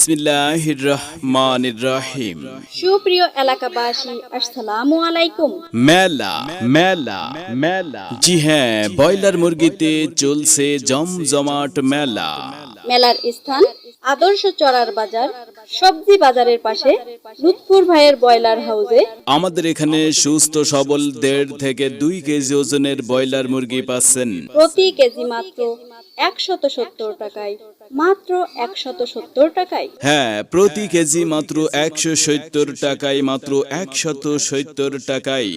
বিসমিল্লাহির রহমানির রহিম সুপ্রিয় এলাকাবাসী আসসালামু আলাইকুম। মেলা মেলা মেলা। জি হ্যাঁ মুরগিতে চলছে জমজমাট মেলা। মেলার স্থান আদর্শ চড়ার বাজার সবজি বাজারের পাশে লুৎফুর ভাইয়ের ব্রয়লার হাউসে। আমাদের এখানে সুস্থ সবল দেড় থেকে দুই কেজি ওজনের ব্রয়লার মুরগি পাচ্ছেন। প্রতি কেজি মাত্র একশত সত্তর টাকায়। মাত্র একশত সত্তর টাকায়। হ্যাঁ প্রতি কেজি মাত্র একশো সত্তর টাকায় মাত্র একশত সত্তর টাকায়।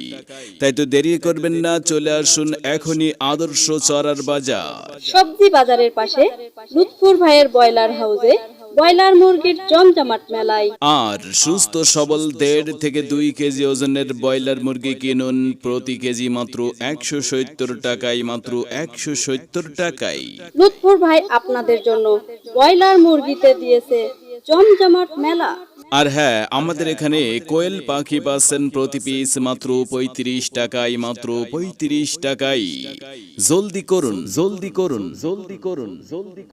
তাই তো দেরি করবেন না চলে আসুন এখনই আদর্শ চড়ার বাজার। সবজি বাজারের পাশে লুৎফুর ভাইয়ের ব্রয়লার হাউসে ব্রয়লার মুরগির জমজমাট মেলায়। আর সুস্থ সবল দেড় থেকে দুই কেজি ওজনের ব্রয়লার মুরগি কিনুন প্রতি কেজি মাত্র একশো সত্তর টাকায় মাত্র একশো সত্তর টাকায়। লুৎফুর ভাই আপনাদের জন্য ব্রয়লার মুরগিতে দিয়েছে জমজমাট মেলা। আর হ্যাঁ আমাদের এখানে কোয়েল পাখি পাচ্ছেন প্রতি পিস মাত্র পঁয়ত্রিশ টাকায় মাত্র পঁয়ত্রিশ টাকায়। জলদি করুন জলদি করুন জলদি করুন জলদি